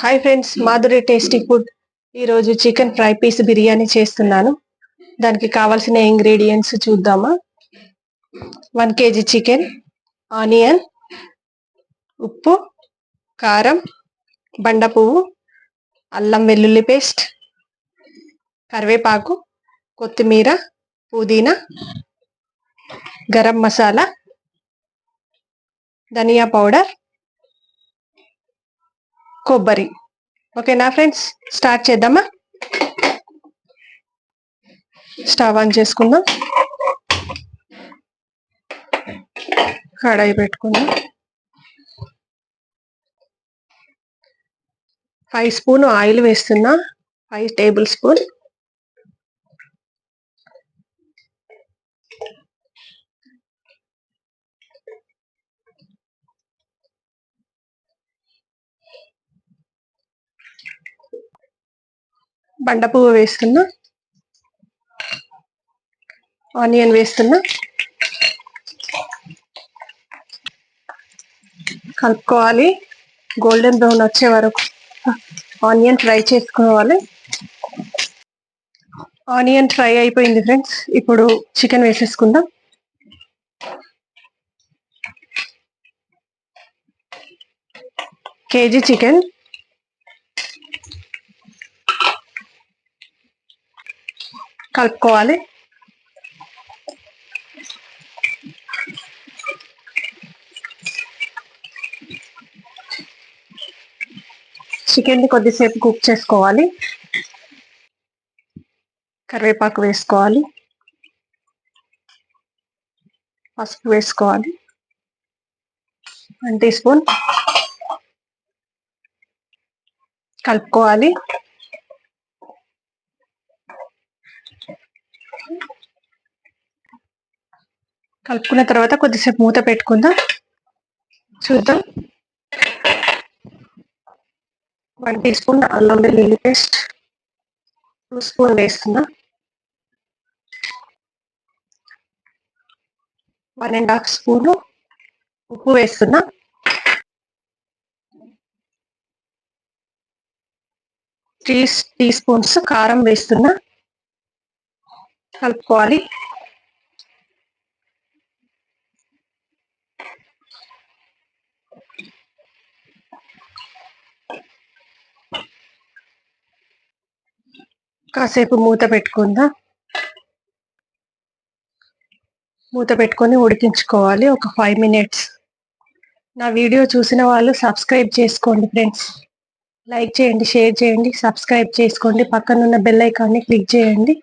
Hi friends Madhuri tasty food ఈరోజు chicken fry piece biryani చేస్తున్నాను. దానికి కావాల్సిన ఇంగ్రీడియంట్స్ చూద్దామా? వన్ కేజీ చికెన్ ఆనియన్ ఉప్పు కారం బండ పువ్వు అల్లం వెల్లుల్లి పేస్ట్ కరివేపాకు కొత్తిమీర పుదీనా గరం మసాలా ధనియా పౌడర్ కొబ్బరి. ఓకేనా ఫ్రెండ్స్? స్టార్ట్ చేద్దామా? స్టవ్ ఆన్ చేసుకుందాం. కడాయి పెట్టుకుందాం. ఫైవ్ స్పూన్ ఆయిల్ వేస్తున్నా. ఫైవ్ టేబుల్ స్పూన్ బండ పువ్వు వేస్తున్నా. ఆనియన్ వేస్తున్నా. కలుపుకోవాలి. గోల్డెన్ బ్రౌన్ వచ్చే వరకు ఆనియన్ ఫ్రై చేసుకోవాలి. ఆనియన్ ఫ్రై అయిపోయింది ఫ్రెండ్స్. ఇప్పుడు చికెన్ వేసేసుకుందాం. KG chicken. కలుపుకోవాలి. చికెన్ని కొద్దిసేపు కుక్ చేసుకోవాలి. కరివేపాకు వేసుకోవాలి. పసుపు వేసుకోవాలి. వన్ టీ స్పూన్ కలుపుకోవాలి. కలుపుకున్న తర్వాత కొద్దిసేపు మూత పెట్టుకుందాం. చూద్దాం. వన్ టీ స్పూన్ అల్లం వెల్లుల్లి పేస్ట్. టూ స్పూన్ వేస్తున్నా. వన్ అండ్ హాఫ్ స్పూను ఉప్పు వేస్తున్నా. త్రీ టీ స్పూన్స్ కారం వేస్తున్నా. కలుపుకోవాలి. కాసేపు మూత పెట్టుకుందా? మూత పెట్టుకొని ఉడికించుకోవాలి ఒక ఫైవ్ మినిట్స్ నా వీడియో చూసిన వాళ్ళు సబ్స్క్రైబ్ చేసుకోండి ఫ్రెండ్స్ లైక్ చేయండి షేర్ చేయండి సబ్స్క్రైబ్ చేసుకోండి. పక్కనున్న బెల్ ఐకాన్ని క్లిక్ చేయండి.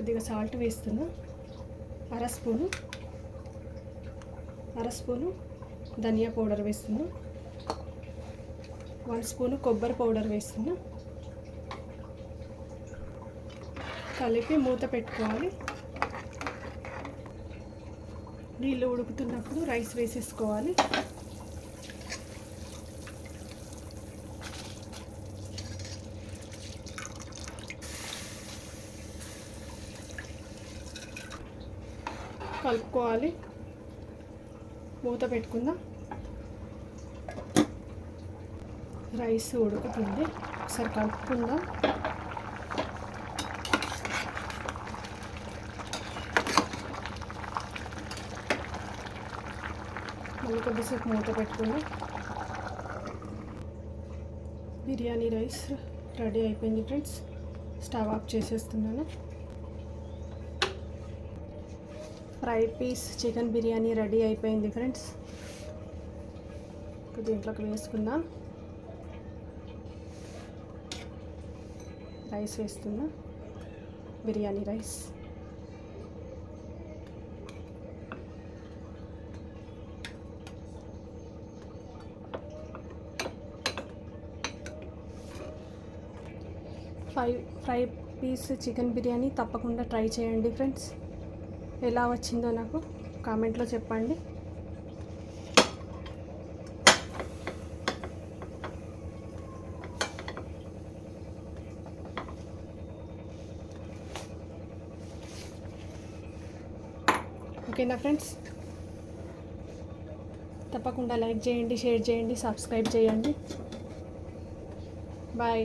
కొద్దిగా సాల్ట్ వేస్తున్నా. అర స్పూను. అర స్పూను ధనియా పౌడర్ వేస్తున్నా. వన్ స్పూను కొబ్బరి పౌడర్ వేస్తున్నా. కలిపి మూత పెట్టుకోవాలి. నీళ్ళు ఉడుకుతున్నప్పుడు రైస్ వేసేసుకోవాలి. కలుపుకోవాలి. మూత పెట్టుకుందాం. రైస్ ఉడుకుతుంది. ఒకసారి కలుపుకుందాం. మళ్ళీ కొద్దిసేపు మూత పెట్టుకుందాం. బిర్యానీ రైస్ రెడీ అయిపోయింది ఫ్రెండ్స్. స్టవ్ ఆఫ్ చేసేస్తున్నాను. Fry piece chicken biryani ready అయిపోయింది ఫ్రెండ్స్. దీంట్లోకి వేసుకుందాం. రైస్ వేస్తున్నా. Biryani rice. Five fry piece chicken biryani తప్పకుండా ట్రై చేయండి ఫ్రెండ్స్. ఎలా వచ్చిందో నాకు కామెంట్లో చెప్పండి. ఓకేనా ఫ్రెండ్స్? తప్పకుండా లైక్ చేయండి షేర్ చేయండి సబ్స్క్రైబ్ చేయండి. బాయ్.